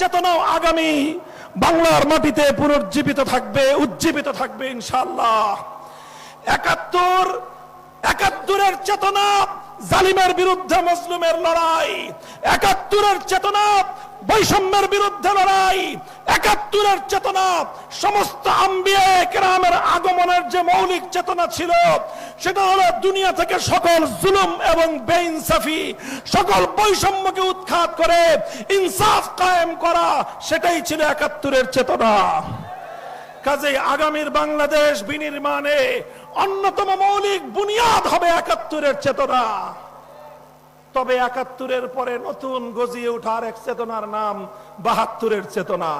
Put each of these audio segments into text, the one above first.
চেতনাও আগামী। বাংলার মাটিতে পুনর্জীবিত থাকবে, উজ্জীবিত থাকবে ইনশাল্লাহ একাত্তর, একাত্তরের চেতনা জালিমের বিরুদ্ধে মজলুমের লড়াই। একাত্তরের চেতনা বৈষম্যের বিরুদ্ধে লড়াই, একাত্তরের চেতনা, সমস্ত আম্বিয়া কেরামের আগমনের যে মৌলিক চেতনা ছিল, সেটা হলো দুনিয়া থেকে সকল জুলুম এবং বেইনসাফি, সকল বৈষম্যকে উৎখাত করে, ইনসাফ কায়েম করা, সেটাই ছিল একাত্তরের চেতনা। কাজে আগামীর বাংলাদেশ বিনির্মাণে অন্যতম মৌলিক বুনিয়াদ হবে একাত্তরের চেতনা। তবে একাত্তরের পরে নতুন গজিয়ে ওঠার এক চেতনার নাম বাহাত্তরের চেতনা।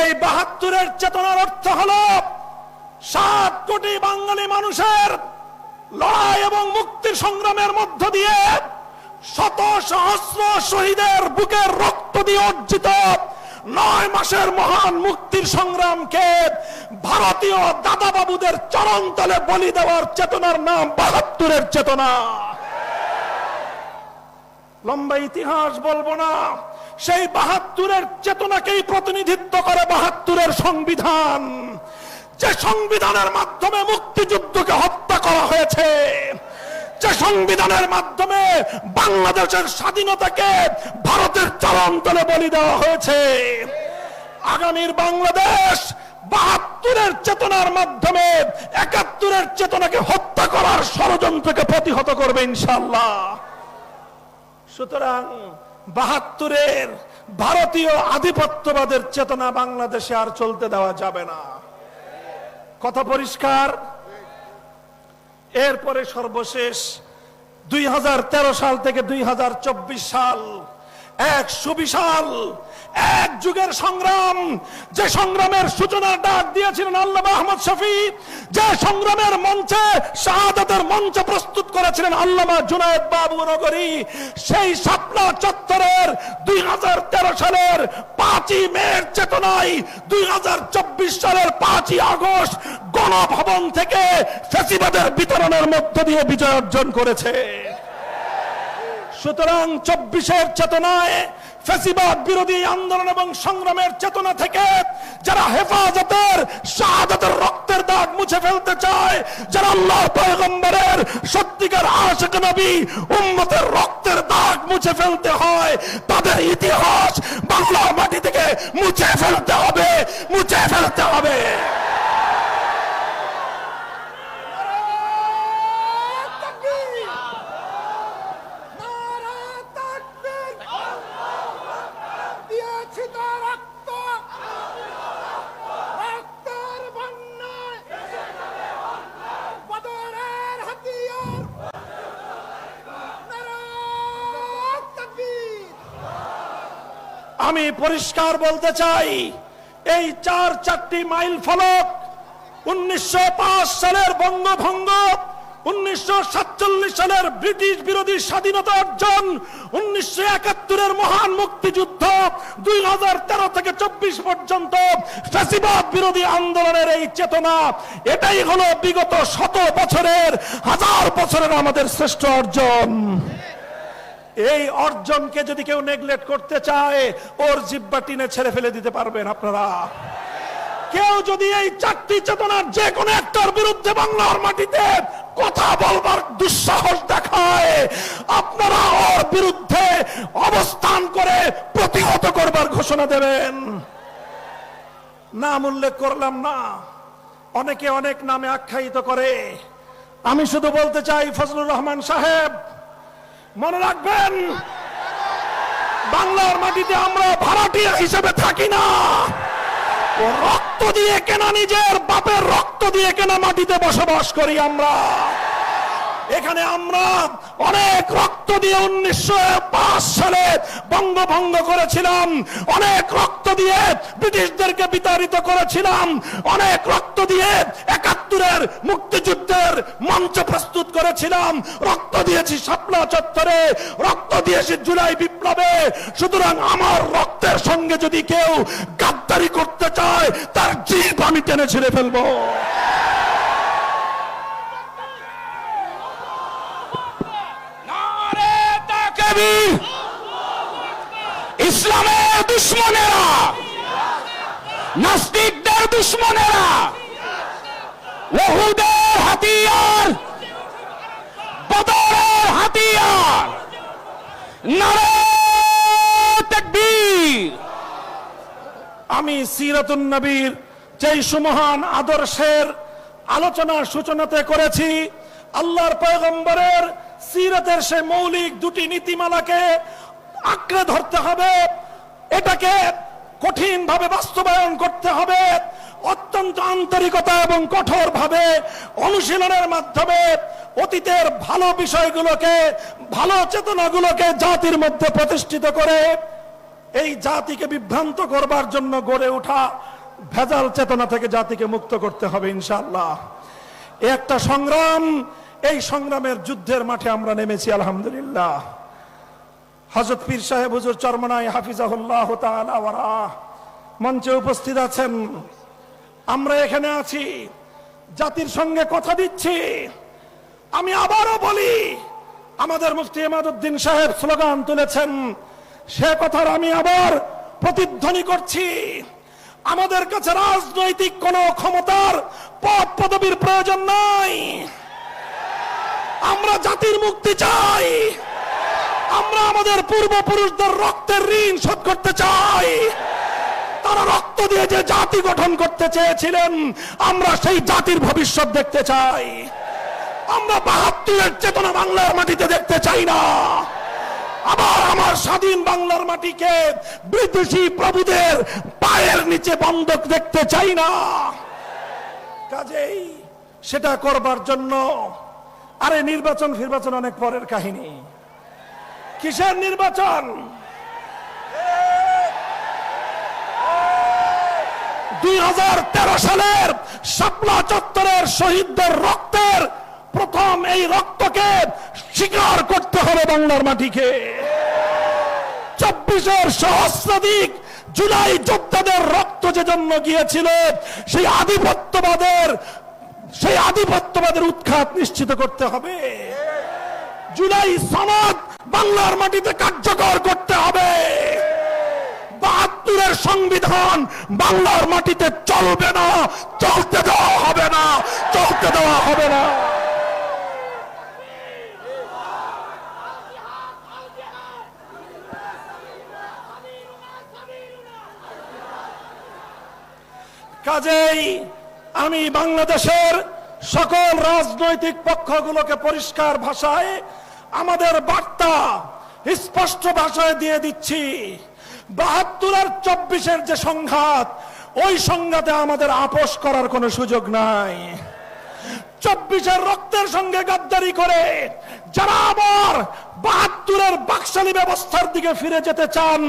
এই বাহাত্তরের চেতনার অর্থ হল সাত কোটি বাঙালি মানুষের লড়াই এবং মুক্তির সংগ্রামের মধ্য দিয়ে শত সহস্র শহীদের বুকের রক্ত দিয়ে অর্জিত নয় মাসের মহান মুক্তির সংগ্রামকে ভারতীয় দাদা বাবুদের চরণ তলে বলি দেওয়ার চেতনার নাম বাহাত্তরের চেতনা। লম্বা ইতিহাস বলব না। সেই বাহাত্তরের চেতনাকেই প্রতিনিধিত্ব করে বাহাত্তরের সংবিধান। যে সংবিধানের মাধ্যমে মুক্তিযুদ্ধকে হত্যা করা হয়েছে, যে সংবিধানের মাধ্যমে বাংলাদেশের স্বাধীনতাকে ভারতের চরম তলে বলি দেওয়া হয়েছে, আগামীর বাংলাদেশ বাহাত্তরের চেতনার মাধ্যমে একাত্তরের চেতনাকে হত্যা করার ষড়যন্ত্রকে প্রতিহত করবে ইনশাল্লাহ সুতরাং বাহাত্তরের ভারতীয় আধিপত্যবাদের চেতনা বাংলাদেশে আর চলতে দেওয়া যাবে না। কথা পরিষ্কার? এরপরে সর্বশেষ দুই হাজার তেরো সাল থেকে দুই হাজার চব্বিশ সাল এক সুবিশাল, এক যুগের সংগ্রাম। যে সংগ্রামের সূচনার ডাক দিয়েছিলেন আল্লাহ আহমদ শফি, যে সংগ্রামের মঞ্চে শাহাদাতের মঞ্চ প্রস্তুত করেছিলেন আল্লামা জুনায়দ বাবু নগরী, সেই শাপলা চত্বরের দুই হাজার তেরো সালের পাঁচই মের চেতনায়, দুই হাজার চব্বিশ সালের পাঁচই আগস্ট গণভবন থেকে ফেসিবাদের বিতরণের মধ্য দিয়ে বিজয় অর্জন করেছে। সুতরাং চব্বিশের চেতনায় ফেসিবাদ বিরোধী আন্দোলন এবং সংগ্রামের চেতনা থেকে যারা হেফাজতের, শাহাদাতের রক্তের দাগ মুছে ফেলতে চায়, যারা আল্লাহর পয়গম্বরের সত্যিকার আশিক নবী উম্মতের রক্তের দাগ মুছে ফেলতে হয়, তাদের ইতিহাস বাংলার মাটি থেকে মুছে ফেলতে হবে, মুছে ফেলতে হবে। আমি পরিষ্কার বলতে চাই, এই চার চারটি মাইল ফলক উনিশশো পাঁচ সালের বঙ্গভঙ্গ, উনিশশো সাতচল্লিশ সালের ব্রিটিশ বিরোধী স্বাধীনতা অর্জন, উনিশশো একাত্তরের মহান মুক্তিযুদ্ধ, দুই হাজার তেরো থেকে চব্বিশ পর্যন্ত ফ্যাসিবাদ বিরোধী আন্দোলনের এই চেতনা, এটাই হলো বিগত শত বছরের, হাজার বছরের আমাদের শ্রেষ্ঠ অর্জন। এই অর্জনকে যদি কেউ নেগলেক্ট করতে চায়, ওর জিব্বা টিনে ছেড়ে ফেলে দিতে পারবেন আপনারা। কেউ যদি এই চারটি চেতনার যে কোনো একটার বিরুদ্ধে বাংলার মাটিতে কথা বলবার দুঃসাহস দেখায়, আপনারা ওর বিরুদ্ধে অবস্থান করে প্রতিহত করবার ঘোষণা দেবেন। নাম উল্লেখ করলাম না। অনেকে অনেক নামে আখ্যায়িত করে। আমি শুধু বলতে চাই, ফজলুর রহমান সাহেব মনে রাখবেন, বাংলার মাটিতে আমরা ভাড়াটিয়া হিসেবে থাকি না। রক্ত দিয়ে কেনা নিজের, বাপের রক্ত দিয়ে কেনা মাটিতে বসবাস করি আমরা। এখানে আমরা অনেক রক্ত দিয়ে উনিশশো পাঁচ সালে বঙ্গভঙ্গ করেছিলাম। অনেক রক্ত দিয়ে ব্রিটিশদেরকে বিতাড়িত করেছিলাম। অনেক রক্ত দিয়ে একাত্তরের মুক্তিযুদ্ধের মঞ্চ প্রস্তুত করেছিলাম। রক্ত দিয়েছি শাপলা চত্বরে। রক্ত দিয়েছি জুলাই বিপ্লবে। সুতরাং আমার রক্তের সঙ্গে যদি কেউ গাদ্দারি করতে চায়, তার জীব আমি টেনে ছিঁড়ে ফেলব। ইসলামের দুশ্মনেরা, নাস্তিকদের দুশ্মনেরা, ওহুদের হাতিয়ার, বদরের হাতিয়ার, নারে আমি সিরাতুন নবীর যেই সুমহান আদর্শের আলোচনার সূচনাতে করেছি, আল্লাহর পয়গম্বরের সিরাতের সে মৌলিক দুটি নীতিমালাকে আঁকড়ে ধরতে হবে। এটাকে কঠিনভাবে বাস্তবায়ন করতে হবে। অত্যন্ত আন্তরিকতা এবং কঠোরভাবে অনুশীলনের মাধ্যমে অতীতের ভালো বিষয়গুলোকে, ভালো চেতনাগুলোকে জাতির মধ্যে প্রতিষ্ঠিত করে এই জাতিকে বিভ্রান্ত করবার জন্য গড়ে ওঠা ভেজাল চেতনা থেকে জাতিকে মুক্ত করতে হবে ইনশাল্লাহ একটা সংগ্রাম এই সংগ্রামের যুদ্ধের মাঠে আমরা নেমেছি, আলহামদুলিল্লাহ। হজরত পীর সাহেব হুজুর চরমনাই হাফিজাহুল্লাহ মঞ্চে উপস্থিত আছেন। আমরা এখানে আছি, জাতির সঙ্গে কথা দিচ্ছি। আমি আবারও বলি, আমাদের মুফতি ইমাদুদ্দিন সাহেব স্লোগান তুলেছেন, সে কথার আমি আবার প্রতিধ্বনি করছি। আমাদের কাছে রাজনৈতিক কোন ক্ষমতার পদ পদবীর প্রয়োজন নাই। আমরা জাতির মুক্তি চাই। আমরা আমাদের পূর্বপুরুষদের রক্তের ঋণ শোধ করতে চাই। তারা রক্ত দিয়ে যে জাতি গঠন করতে চেয়েছিলেন, আমরা সেই জাতির ভবিষ্যৎ দেখতে চাই। আমরা বাহাত্তরের চেতনা বাংলার মাটিতে দেখতে চাই না। আবার আমার স্বাধীন বাংলার মাটিকে বিদেশি প্রভুদের পায়ের নিচে বন্ধক দেখতে চাই না। কাজেই সেটা করবার জন্য আরে নির্বাচন ফিরবাচন অনেক পরের কাহিনী। কিসের নির্বাচন? দুই হাজার তেরো সালের শাপলা চত্বরের শহীদদের রক্তের প্রথম এই রক্তকে স্বীকার করতে হবে বাংলার মাটিকে। চব্বিশের সহস্রাধিক জুলাই যোদ্ধাদের রক্ত যে জন্য গিয়েছিল, সেই আধিপত্যবাদের সেই আধিপত্যবাদের উৎখাত নিশ্চিত করতে হবে। জুলাই সনদ বাংলার মাটিতে কার্যকর করতে হবে। বাহাত্তরের সংবিধান বাংলার মাটিতে চলবে না, চলতে দেওয়া হবে না, চলতে দেওয়া হবে না। কাজেই আমি বাংলাদেশের সকল রাজনৈতিক পক্ষগুলোকে পরিষ্কার ভাষায় আমাদের বার্তা স্পষ্ট ভাষায় দিয়ে দিচ্ছি। বাহাত্তর আর চব্বিশের যে সংঘাত, ওই সংঘাতে আমাদের আপোষ করার কোনো সুযোগ নাই। চব্বিশের রক্তের সঙ্গে গাদ্দারি করে যারা আবার বাহাত্তরের বাকশালী ব্যবস্থার দিকে ফিরে যেতে চান,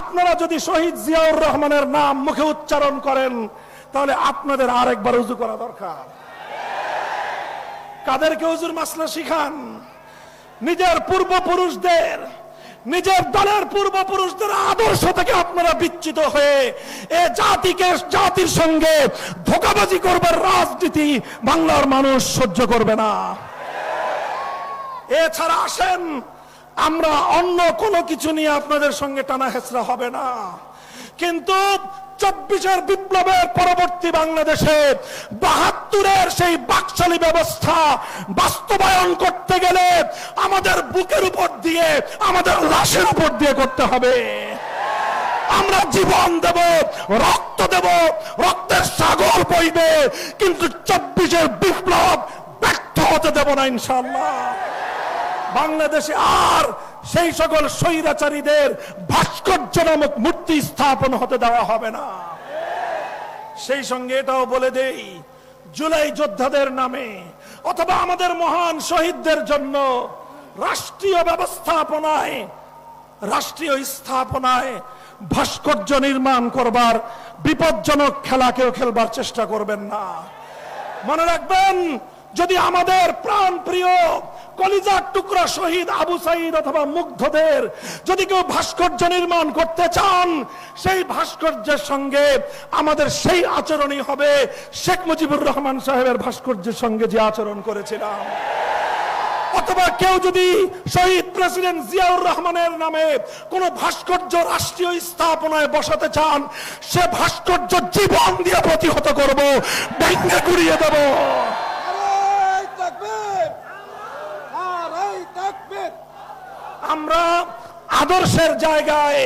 আপনারা যদি শহীদ জিয়াউর রহমানের নাম মুখে উচ্চারণ করেন তাহলে আপনাদের আরেকবার উজু করা দরকার। কাদেরকে উজুর মাসলা শিখান? নিজের পূর্বপুরুষদের, নিজের দলের পূর্বপুরুষদের আদর্শ থেকে আপনারা বিচ্ছিত হয়ে এ জাতিকে, জাতির সঙ্গে ধোকাবাজি করবার রাজনীতি বাংলার মানুষ সহ্য করবে না। এছাড়া আসেন, আমরা অন্য কোনো কিছু নিয়ে আপনাদের সঙ্গে টানা হেসরা হবে না। কিন্তু চব্বিশের বিপ্লবের পরবর্তী বাংলাদেশে বাহাত্তরের সেই বাকশালী ব্যবস্থা বাস্তবায়ন করতে গেলে আমাদের বুকের উপর দিয়ে, আমাদের লাশের উপর দিয়ে করতে হবে। আমরা জীবন দেব, রক্ত দেব, রক্তের সাগর বইবে, কিন্তু চব্বিশের বিপ্লব ব্যর্থ হতে দেব না ইনশাল্লাহ বাংলাদেশে আর সেই সকল স্বৈরাচারীদের ভাস্কর্য নামক মূর্তি স্থাপন হতে দেওয়া হবে না। সেই সঙ্গে এটাও বলে দেই, জুলাই যোদ্ধাদের নামে অথবা আমাদের মহান শহীদদের জন্য রাষ্ট্রীয় ব্যবস্থাপনায়, রাষ্ট্রীয় স্থাপনায় ভাস্কর্য নির্মাণ করবার বিপজ্জনক খেলা কেউ খেলবার চেষ্টা করবেন না। মনে রাখবেন, যদি আমাদের প্রাণ প্রিয় কলিজার টুকরা শহীদ আবু সাইদ অথবা মুগ্ধদের, যদি কেউ ভাস্কর্য নির্মাণ করতে চান, সেই ভাস্কর্যের সঙ্গে আমাদের সেই আচরণই হবে। শেখ মুজিবুর রহমান সাহেবের ভাস্কর্যের সঙ্গে যে আচরণ করেছিলাম। অথবা কেউ যদি শহীদ প্রেসিডেন্ট জিয়াউর রহমানের নামে কোন ভাস্কর্য রাষ্ট্রীয় স্থাপনায় বসাতে চান, সে ভাস্কর্য জীবন দিয়ে প্রতিহত করব, ভেঙে গুড়িয়ে দেব নারাই তাকবীর নারাই তাকবীর আমরা আদর্শের জায়গায়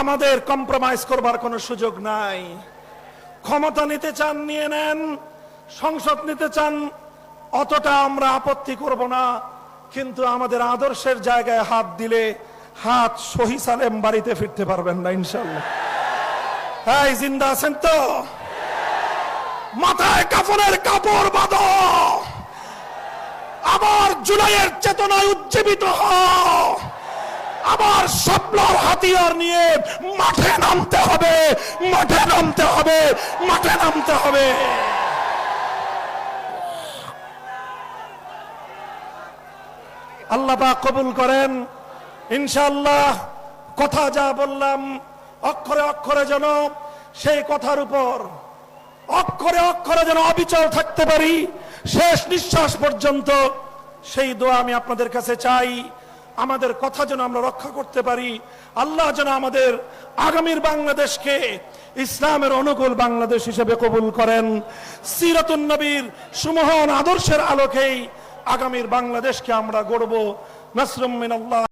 আমাদের কম্প্রোমাইজ করবার কোনো সুযোগ নাই। ক্ষমতা নিতে চান, নিয়ে নেন। সংসদ নিতে চান, অতটা আমরা আপত্তি করব না। কিন্তু আমাদের আদর্শের জায়গায় হাত দিলে হাত সহি সালেম বাড়িতে ফিরতে পারবেন না ইনশাল্লাহ হ্যাঁ জিন্দা আছেন তো? মাথায় কাপড়ের কাপড় বাঁধো। আবার জুলাইয়ের চেতনায় উজ্জীবিত হও আবার স্বপ্নর হাতিয়ার নিয়ে মাঠে নামতে হবে, মাঠে নামতে হবে, মাঠে নামতে হবে। আল্লাহ কবুল করেন। ইনশাআল্লাহ কথা যা বললাম, অক্ষরে অক্ষরে যেন সেই কথার উপর, অক্ষরে অক্ষরে যেন অবিচল থাকতে পারি। শেষ নিঃশ্বাস পর্যন্ত সেই দোয়া আমি আপনাদের কাছে চাই। আমাদের কথা যেন আমরা রক্ষা করতে পারি। আল্লাহ যেন আমাদের আগামীর বাংলাদেশকে ইসলামের অনুকূল বাংলাদেশ হিসেবে কবুল করেন। সিরাতুন নবীর সুমহান আদর্শের আলোকেই আগামীর বাংলাদেশকে আমরা গড়ব। নাসরুম মিনাল্লাহ।